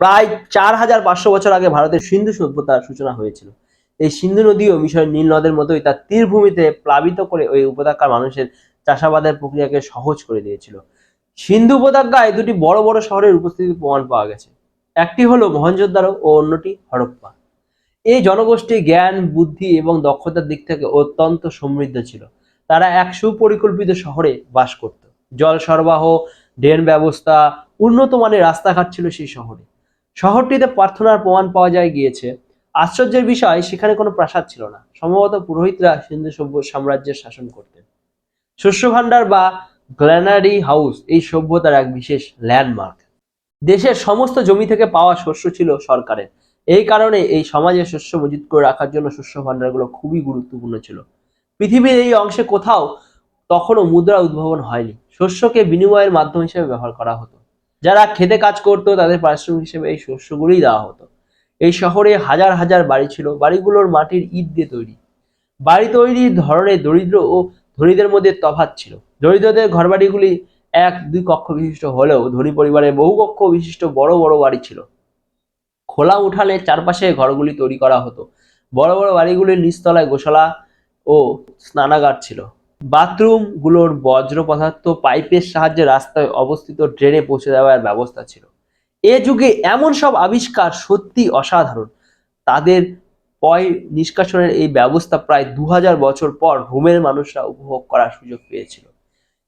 প্রায় চার হাজার পাঁচশো বছর আগে ভারতের সিন্ধু সভ্যতার সূচনা হয়েছিল। এই সিন্ধু নদীও মিশরের নীল নদের মতোই তার তীরভূমিতে প্লাবিত করে ওই উপত্যকার মানুষের চাষাবাদের প্রক্রিয়াকে সহজ করে দিয়েছিল। সিন্ধু উপত্যকায় দুটি বড় বড় শহরের উপস্থিতির প্রমাণ পাওয়া গেছে। একটি হলো মহেঞ্জোদারো ও অন্যটি হরপ্পা। এই জনগোষ্ঠী জ্ঞান, বুদ্ধি এবং দক্ষতার দিক থেকে অত্যন্ত সমৃদ্ধ ছিল। তারা এক সুপরিকল্পিত শহরে বাস করত। জল সরবরাহ, ড্রেন ব্যবস্থা, উন্নত মানের রাস্তাঘাট ছিল সেই শহরে। শহরটিতে প্রার্থনার প্রমাণ পাওয়া যায় গিয়েছে। আশ্চর্যের বিষয়, সেখানে কোনো প্রাসাদ ছিল না। সম্ভবত পুরোহিতরা সিন্ধু সভ্য সাম্রাজ্যের শাসন করতেন। শস্য ভাণ্ডার বা গ্ল্যানারি হাউস এই সভ্যতার এক বিশেষ ল্যান্ডমার্ক। দেশের সমস্ত জমি থেকে পাওয়া শস্য ছিল সরকারের। এই কারণে এই সমাজে শস্য মজুত করে রাখার জন্য শস্য ভাণ্ডারগুলো খুবই গুরুত্বপূর্ণ ছিল। পৃথিবীর এই অংশে কোথাও তখনও মুদ্রা উদ্ভাবন হয়নি। শস্যকে বিনিময়ের মাধ্যম হিসেবে ব্যবহার করা হতো। যারা খেতে কাজ করতো, তাদের পারিশ্রমিক হিসেবে এই শস্যগুলোই দেওয়া হতো। এই শহরে হাজার হাজার বাড়ি ছিল, বাড়িগুলোর মাটির ইট দিয়ে তৈরি। বাড়ি তৈরির ধরনের দরিদ্র ও ধনীদের মধ্যে তফাৎ ছিল। দরিদ্রদের ঘরবাড়িগুলি এক দুই কক্ষ বিশিষ্ট হলেও ধনী পরিবারের বহু কক্ষ বিশিষ্ট বড় বড় বাড়ি ছিল। খোলা উঠানের চারপাশে ঘরগুলি তৈরি করা হতো। বড় বড় বাড়িগুলির নিচতলায় গোশালা ও স্নানাগার ছিল। বাথরুমগুলোর বজ্র পদার্থ পাইপের সাহায্যে রাস্তায় অবস্থিত ড্রেনে পৌঁছে দেওয়ার ব্যবস্থা ছিল। এ যুগে এমন সব আবিষ্কার সত্যি অসাধারণ। তাদের পয় নিষ্কাশনের এই ব্যবস্থা প্রায় দু হাজার বছর পর রোমের মানুষরা উপভোগ করার সুযোগ পেয়েছিল।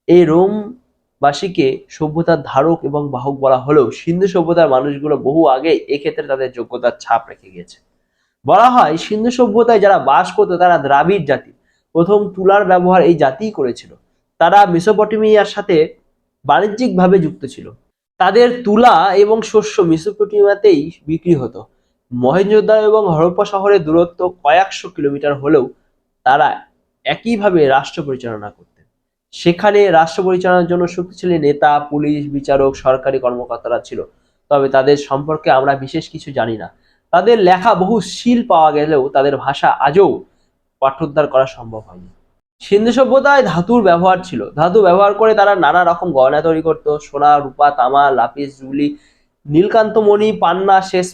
এই রোমবাসীকে সভ্যতার ধারক এবং বাহক বলা হলেও সিন্ধু সভ্যতার মানুষগুলো বহু আগে এক্ষেত্রে তাদের যোগ্যতার ছাপ রেখে গিয়েছে। বলা হয়, সিন্ধু সভ্যতায় যারা বাস করতো তারা দ্রাবিড় জাতি। প্রথম তুলার ব্যবহার এই জাতিই করেছিল। তারা মেসোপটেমিয়ার সাথে বাণিজ্যিকভাবে যুক্ত ছিল। তাদের তুলা এবং শস্য মেসোপটেমিয়াতেই বিক্রি হতো। মহেঞ্জোদারো এবং হরপ্পা শহরের দূরত্ব কয়েকশো কিলোমিটার হলেও তারা একইভাবে রাষ্ট্র পরিচালনা করতেন। সেখানে রাষ্ট্র পরিচালনার জন্য শক্তিশালী নেতা, পুলিশ, বিচারক, সরকারি কর্মকর্তারা ছিল। তবে তাদের সম্পর্কে আমরা বিশেষ কিছু জানি না। তাদের লেখা বহু শিল পাওয়া গেলেও তাদের ভাষা আজও পাঠোদ্ধার করা সম্ভব হয়নি। সিন্ধু সভ্যতায় ধাতুর ব্যবহার ছিল। ধাতু ব্যবহার করে তারা নানা রকম গয়না তৈরি করতো। সোনা, রূপা, তামা, লাপিস, জুলি, নীলকান্তমণি, পান্না শেষ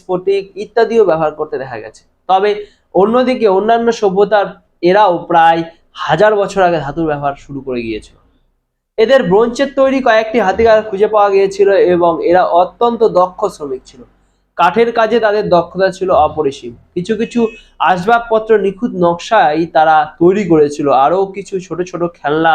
ইত্যাদিও ব্যবহার করতে দেখা গেছে। তবে অন্যদিকে অন্যান্য সভ্যতার এরাও প্রায় হাজার বছর আগে ধাতুর ব্যবহার শুরু করে গিয়েছিল। এদের ব্রোঞ্জের তৈরি কয়েকটি হাতিয়ার খুঁজে পাওয়া গিয়েছিল এবং এরা অত্যন্ত দক্ষ শ্রমিক ছিল। কাঠের কাজে তাদের দক্ষতা ছিল অপরিসীম। কিছু কিছু আসবাবপত্র নিখুঁত নকশায় তারা তৈরি করেছিল। আরও কিছু ছোট ছোট খেলনা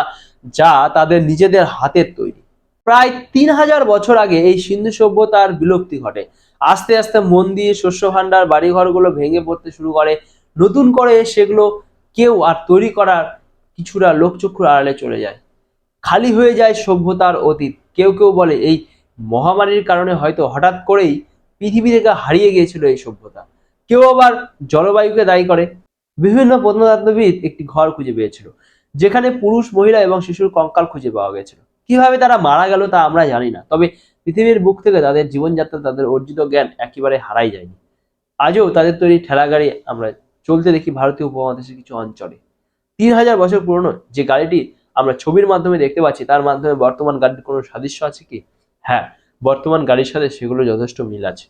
যা তাদের নিজেদের হাতের তৈরি। প্রায় তিন হাজার বছর আগে এই সিন্ধু সভ্যতার বিলুপ্তি ঘটে। আস্তে আস্তে মন্দির শস্য ভাণ্ডার, বাড়িঘরগুলো ভেঙে পড়তে শুরু করে। নতুন করে সেগুলো কেউ আর তৈরি করার কিছুটা লোকচক্ষুর আড়ালে চলে যায়। খালি হয়ে যায় সভ্যতার অতীত। কেউ কেউ বলে, এই মহামারীর কারণে হয়তো হঠাৎ করেই পৃথিবী থেকে হারিয়ে গিয়েছিল এই সভ্যতা। কেউ আবার জলবায়ুকে দায়ী করে। বিভিন্ন প্রত্নতত্ত্ববিদ একটি ঘর খুঁজে পেয়েছিল, যেখানে পুরুষ, মহিলা এবং শিশুর কঙ্কাল খুঁজে পাওয়া গেছিল। কীভাবে তারা মারা গেল তা আমরা জানি না, তবে পৃথিবীর বুক থেকে তাদের জীবনযাত্রা, তাদের অর্জিত জ্ঞান একেবারে হারাই যায়নি। আজও তাদের তৈরি ঠেলা গাড়ি আমরা চলতে দেখি ভারতীয় উপমহাদেশের কিছু অঞ্চলে। তিন হাজার বছর পুরনো যে গাড়িটি আমরা ছবির মাধ্যমে দেখতে পাচ্ছি, তার মাধ্যমে বর্তমান গাড়ির কোনো সাদৃশ্য আছে কি? হ্যাঁ বর্তমান গাড়ির সাথে সেগুলো যথেষ্ট মিল আছে।